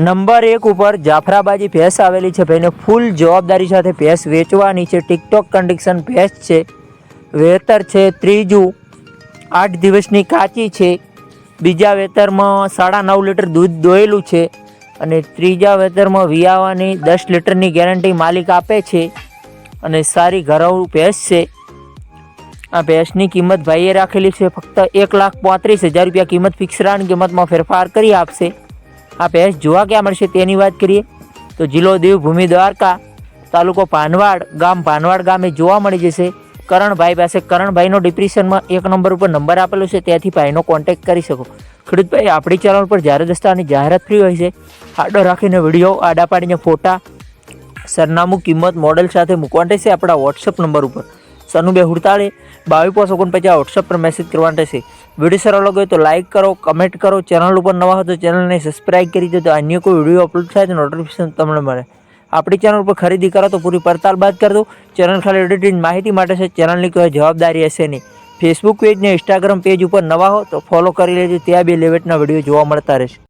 Number એક ઉપર જાફરાબાજી ભેંસ આવેલી છે. ભાઈને ફૂલ જવાબદારી સાથે ભેંસ વેચવાની છે. ટિકટોક કન્ડિશન ભેંસ છે. વેતર છે ત્રીજું. આઠ દિવસની કાચી છે. બીજા વેતરમાં સાડા નવ લીટર દૂધ દોયેલું છે. અને ત્રીજા વેતરમાં વિયાવાની દસ લીટરની ગેરંટી માલિક આપે છે. અને સારી ઘરવું ભેંસ છે. આ ભેંસની કિંમત ભાઈએ રાખેલી છે. ફક્ત એક લાખ પાંત્રીસ હજાર રૂપિયા કિંમત ફિક્સ રાની કિંમતમાં ફેરફાર કરી આપશે. આ ભેંસ જોવા ક્યાં મળશે તેની વાત કરીએ? તો જિલ્લો દેવભૂમિ દ્વારકા તાલુકો ભાનવાડ ગામ ભાનવાડ ગામે જોવા મળી જશે. કરણભાઈ પાસે કરણભાઈનો ડિપ્રેશનમાં એક નંબર ઉપર નંબર આપેલો છે, ત્યાંથી ભાઈનો કોન્ટેક્ટ કરી શકો. ખેડૂતભાઈ આપણી ચેનલ પર જ્યારે દસ્તાની જાહેરાત ફ્રી હોય છે, આડો રાખીને વીડિયો આડા પાડીને ફોટા, સરનામું, કિંમત મોડેલ સાથે મૂકવાનું રહેશે આપણા વોટ્સઅપ નંબર ઉપર. સનુ બે હુડતાળી બાવીસ પાંચ ઓગણપચાસ વોટ્સઅપ પર મેસેજ કરવાનો રહેશે. વીડિયો સારો લાગ્યો તો લાઇક કરો કમેન્ટ કરો. ચેનલ ઉપર નવા હતો ચેનલને સબસ્ક્રાઇબ કરી દો તો અન્ય કોઈ વીડિયો અપલોડ થાય તો નોટિફિકેશન તમને મળે. આપણી ચેનલ પર ખરીદી કરો તો પૂરી પડતાલ બાદ કરી દો ચેનલ ખાલી એડિટિંગ માહિતી માટે છે. ચેનલની કોઈ જવાબદારી હશે નહીં. ફેસબુક પેજ ને ઇન્સ્ટાગ્રામ પેજ ઉપર નવા હો તો ફોલો કરી લેજો. ત્યાં બે લેવેટના વીડિયો જોવા મળતા રહેશે.